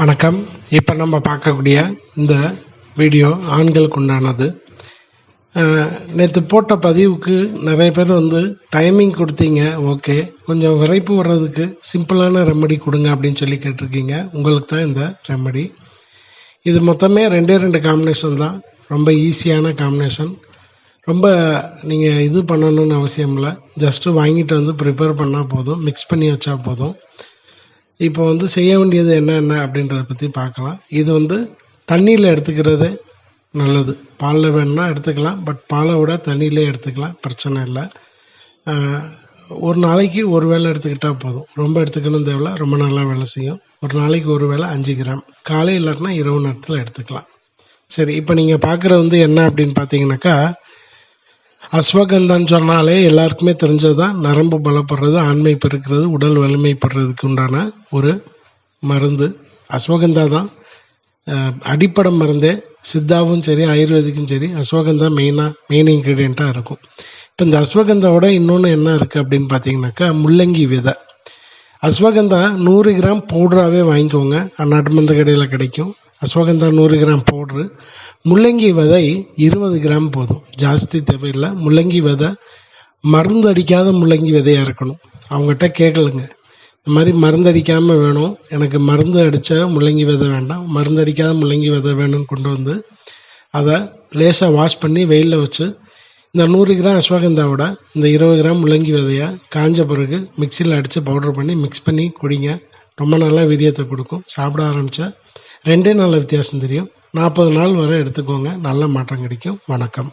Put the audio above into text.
வணக்கம். இப்போ நம்ம பார்க்கக்கூடிய இந்த வீடியோ ஆண்களுக்கு உண்டானது நேற்று போட்ட பதிவுக்கு நிறைய பேர் வந்து டைமிங் கொடுத்தீங்க ஓகே. கொஞ்சம் விரைப்பு வர்றதுக்கு சிம்பிளான ரெமடி கொடுங்க அப்படின்னு சொல்லி கேட்டிருக்கீங்க. உங்களுக்கு தான் இந்த ரெமடி இது மொத்தமே ரெண்டே ரெண்டு காம்பினேஷன் தான். ரொம்ப ஈஸியான காம்பினேஷன் ரொம்ப நீங்கள் இது பண்ணணும்னு அவசியம் இல்லை. ஜஸ்ட்டு வாங்கிட்டு வந்து ப்ரிப்பேர் பண்ணால் போதும். மிக்ஸ் பண்ணி வச்சா போதும். இப்போ வந்து செய்ய வேண்டியது என்னென்ன அப்படின்றத பற்றி பார்க்கலாம். இது வந்து தண்ணியில் எடுத்துக்கிறது நல்லது. பாலில் வேணும்னா எடுத்துக்கலாம். பட் பாலை விட தண்ணியிலே எடுத்துக்கலாம். பிரச்சனை இல்லை. ஒரு நாளைக்கு ஒரு வேளை எடுத்துக்கிட்டால் போதும். ரொம்ப எடுத்துக்கணும் தேவையில்ல. ரொம்ப நல்லா வேலை செய்யும். ஒரு நாளைக்கு ஒரு வேளை அஞ்சு கிராம். காலை இல்லாட்டினா இரவு நேரத்தில் எடுத்துக்கலாம். சரி இப்போ நீங்கள் பார்க்குற வந்து என்ன அப்படின்னு பார்த்தீங்கன்னாக்கா அஸ்வகந்தான்னு சொன்னாலே எல்லாருக்குமே தெரிஞ்சது தான் நரம்பு பலப்படுறது ஆண்மை பெருக்கிறது உடல் வலிமைப்படுறதுக்கு உண்டான ஒரு மருந்து. அஸ்வகந்தா தான் அடிப்படை மருந்தே. சித்தாவும் சரி ஆயுர்வேதிக்கும் சரி அஸ்வகந்தா மெயினாக மெயின் இன்க்ரீடியண்ட்டாக இருக்கும். இப்போ இந்த அஸ்வகந்தாவோட இன்னொன்று என்ன இருக்குது அப்படின்னு பார்த்தீங்கன்னாக்கா முள்ளங்கி விதை. அஸ்வகந்தா நூறு கிராம் பவுடராகவே வாங்கிக்கோங்க. அந்நாட்டு மருந்து கடையில் கிடைக்கும். அஸ்வகந்தா நூறு கிராம் பவுட்ரு முள்ளங்கி விதை இருபது கிராம் போதும். ஜாஸ்தி தேவையில்லை. முள்ளங்கி விதை மருந்து அடிக்காத முள்ளங்கி விதையாக இருக்கணும். அவங்ககிட்ட கேட்கலுங்க இந்த மாதிரி மருந்து அடிக்காமல் வேணும். எனக்கு மருந்து அடித்த முள்ளங்கி விதை வேண்டாம். மருந்து அடிக்காத முள்ளங்கி விதை வேணும்னு கொண்டு வந்து அதை லேசாக வாஷ் பண்ணி வெயிலில் வச்சு இந்த நூறு கிராம் அஸ்வகந்தாவோட இந்த இருபது கிராம் முள்ளங்கி விதையை காஞ்ச பிறகு மிக்சியில் அடித்து பவுட்ரு பண்ணி மிக்ஸ் பண்ணி குடிங்க. ரொம்ப நல்லா வீரியத்தை கொடுக்கும். சாப்பிட ஆரம்பித்தா ரெண்டே நாளில் வித்தியாசம் தெரியும். நாற்பது நாள் வரை எடுத்துக்கோங்க. நல்ல மாற்றம் கிடைக்கும். வணக்கம்.